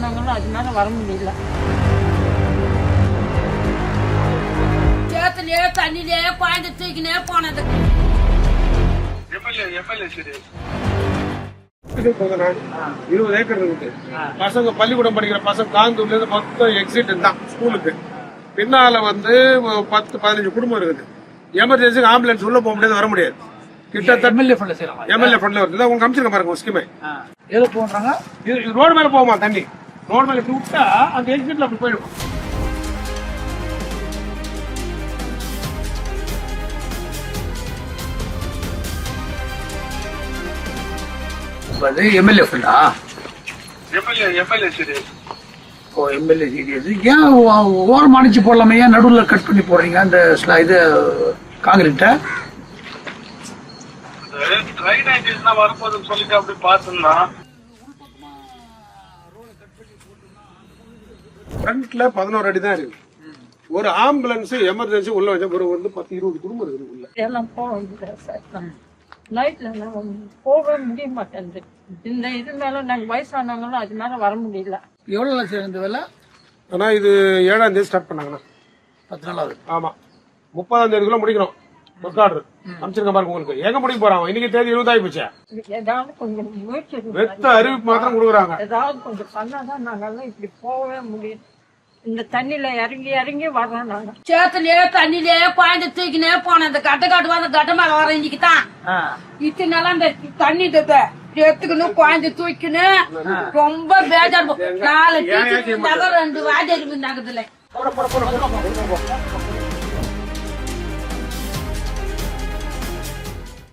வயசானவங்களும் அது மேல வர முடியல. சேத்துலயே தண்ணிலே குழந்தை தூக்கினே போனது. இருபது ஏக்கர் இருக்குது பசங்க பள்ளிக்கூடம் படிக்கிற பசங்க காந்தூர்ல இருந்து மொத்தம் எக்ஸிட் தான் ஸ்கூலுக்கு. பின்னால வந்து பத்து பதினஞ்சு குடும்பம் இருக்குது. எமர்ஜென்சிக்கு ஆம்புலன்ஸ் உள்ள போக முடியாது வர முடியாது. கிட்டத்தட்ட எம்எல்ஏ ஃபண்ட்ல செய்யறாங்க எம்எல்ஏ ஃபண்ட்ல வருது. இதான் உங்களுக்கு அமைச்சிருக்க பாருங்க ஸ்கீமை எது போன்றாங்க இது ரோடு மேல போகுமா தண்ணி? ரோடு மேல இப்படி விட்டா அந்த எக்ஸிட்ல அப்படி போயிடும் அது எம்எல்ஏ ஃபண்டா எம்எல்ஏ எம்எல்ஏ சரி ஓ எம்எல்ஏ ஜிடிஎஸ் ஏன் ஓ- ஓரம் அணைச்சு போடலாமே? ஏன் நடுவில் கட் பண்ணி போடுறீங்க? அந்த இது காங்கிரீட்டை ட்ரைனேஜ் தான் வரும்போதுன்னு சொல்லிட்டு அப்படி பார்த்துன்னா ஃப்ரண்ட்ல பதினோரு அடி தான் இருக்கு. ஒரு ஆம்புலன்ஸ் எமர்ஜென்சி உள்ள வச்சா ஒரு வந்து பத்து இருபது குடும்பம் இருக்குது உள்ள. எல்லாம் போக முடியல சார். நைட்ல போகவே முடிய மாட்டேங்குது. இந்த இது மேல நாங்க வயசானவங்களும் அது மேல வர முடியல. எவ்வளோ லட்சம் இந்த வேலை? ஆனா இது ஏழாம் தேதி ஸ்டார்ட் பண்ணாங்கண்ணா. பத்து நாள் ஆகுது ஆமா. முப்பதாம் தேதிக்குள்ள முடிக்கணும். ஒர்க் ஆர்டர் அமைச்சிருக்க பாருங்க உங்களுக்கு. எங்க முடிக்க போறாங்க? இன்னைக்கு தேதி இருபதாயி போச்சு? கொஞ்சம் முயற்சி எடுங்க. வெத்த அறிவிப்பு மாத்திரம் கொடுக்குறாங்க. ஏதாவது கொஞ்சம் பண்ணாதான் நாங்கெல்லாம் இப்படி போகவே முடியும். இந்த தண்ணியில இறங்கி இறங்கி வர்றோம் நாங்க. சேத்துலயே தண்ணிலே குழந்தை தூக்கினே போனேன். அந்த கட்டை காட்டு வந்து கட்டை மேல வர இன்னைக்கு தான். இத்தனை நாளா அந்த தண்ணி எடுத்துக்கணும் குழந்தை தூக்கினு ரொம்ப பேஜார் நாலு டீச்சர் இருந்தாங்க ரெண்டு இருந்தாங்க இதுல.